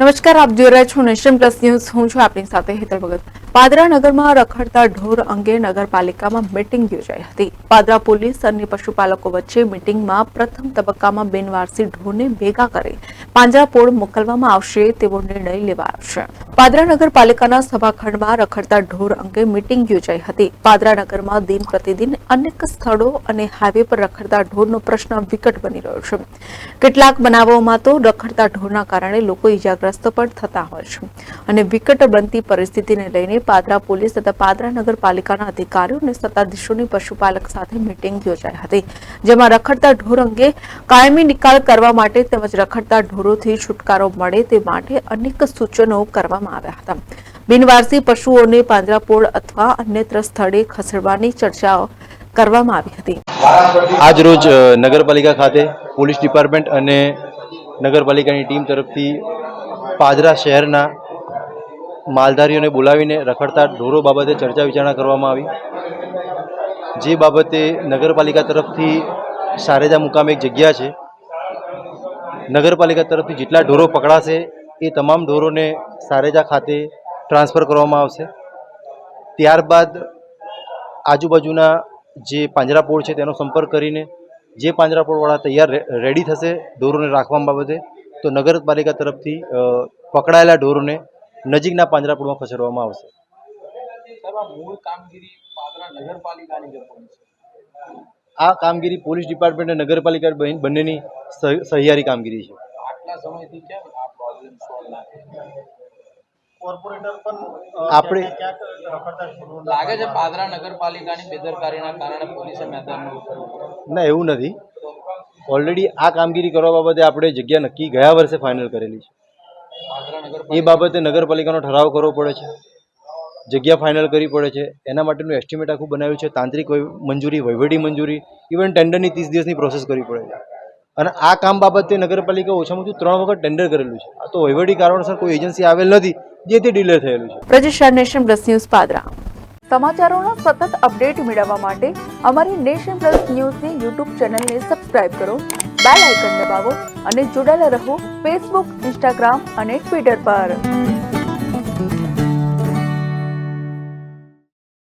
નમસ્કાર, આપ જોઈ રહ્યા છો નેશન પ્લસ ન્યૂઝ. હું છું આપની સાથે હેતલ ભગત. પાદરા નગરમાં રખડતા ઢોર અંગે નગરપાલિકામાં મીટિંગ યોજાઈ હતી. પાદરા પોલીસ અને પશુપાલકો વચ્ચે મીટિંગમાં પ્રથમ તબક્કામાં બિનવારસી ઢોરને ભેગા કરી પાંજરાપોળ મોકલવામાં આવશે તેવો નિર્ણય લેવાયો છે. પાદરા નગરપાલિકાના સભાખંડમાં રખડતા ઢોર અંગે મીટિંગ યોજાઈ હતી. પાદરા નગરમાં દિન પ્રતિદિન અનેક સ્થળો અને હાઈવે પર રખડતા ઢોરનો પ્રશ્ન વિકટ બની રહ્યો છે. કેટલાક બનાવોમાં તો રખડતા ઢોરના કારણે લોકો ઈજાગ્રસ્ત પણ થતા હોય છે અને વિકટ બનતી પરિસ્થિતિને લઈને પાદરા પોલીસ તથા પાદરા નગરપાલિકાના અધિકારીઓ અને સત્તાધીશોની પશુપાલક સાથે મીટિંગ યોજાઈ હતી, જેમાં રખડતા ઢોર અંગે કાયમી નિકાલ કરવા માટે તેમજ રખડતા ઢોરોથી છુટકારો મળે તે માટે અનેક સૂચનો કરવામાં આવ્યા હતા. બિનવારસી પશુઓને પાંજરાપોળ અથવા અન્યત્ર સ્થળે ખસેડવાની ચર્ચાઓ કરવામાં આવી હતી. આજ રોજ નગરપાલિકા ખાતે પોલીસ ડિપાર્ટમેન્ટ અને નગરપાલિકાની ટીમ તરફથી પાદરા શહેરના માલધારીઓને બોલાવીને રખડતા ઢોરો બાબતે ચર્ચા વિચારણા કરવામાં આવી. જે બાબતે નગરપાલિકા તરફથી સારેજા મુકામે એક જગ્યા છે. નગરપાલિકા તરફથી જેટલા ઢોરો પકડાશે એ તમામ ઢોરોને સારેજા ખાતે ટ્રાન્સફર કરવામાં આવશે. ત્યારબાદ આજુબાજુના જે પાંજરાપોળ છે તેનો સંપર્ક કરીને જે પાંજરાપોળવાળા તૈયાર રેડી થશે ઢોરોને રાખવા બાબતે તો નગરપાલિકા તરફથી પકડાયેલા ઢોરોને નજીકના પાંજરાપોળમાં ખસેડવામાં આવશે. આ કામગીરી પોલીસ ડિપાર્ટમેન્ટ અને નગરપાલિકા બન- બંનેની સહ- સહિયારી કામગીરી છે. આપણે ક્યાંક રખડતા ઢોરો લાગે છે પાદરા નગરપાલિકાની બેદરકારીના કારણે પોલીસે મેદાનમાં ના એવું નથી. ઓલરેડી આ કામગીરી કરવા બાબતે આપણે જગ્યા નક્કી ગયા વર્ષે ફાઇનલ કરેલી છે. એ બાબતે નગરપાલિકાનો ઠરાવ કરવો પડે છે. જગ્યા ફાઇનલ કરવી પડે છે. એના માટેનું એસ્ટિમેટ આખું બનાવ્યું છે. તાંત્રિક વહી- મંજૂરી વહીવટી મંજૂરી ઇવન ટેન્ડરની ત્રીસ દિવસની પ્રોસેસ કરવી પડે છે. અને આ કામ બાબતે નગરપાલિકા ઓછામાં ઓછું ત્રણ વખત ટેન્ડર કરેલું છે. આ તો વહીવટી કારણોસર કોઈ એજન્સી આવેલ નથી. જેથી ડિલે થયેલું છે. Prajesh nation plus news Padra. સમાચારોના સતત અપડેટ મેળવવા માટે અમારી નેશન પ્લસ ન્યૂઝની યુટ્યુબ ચેનલને સબસ્ક્રાઇબ કરો, બેલ આઇકન દબાવો અને જોડાયેલા રહો ફેસબુક, ઇન્સ્ટાગ્રામ અને ટ્વિટર પર.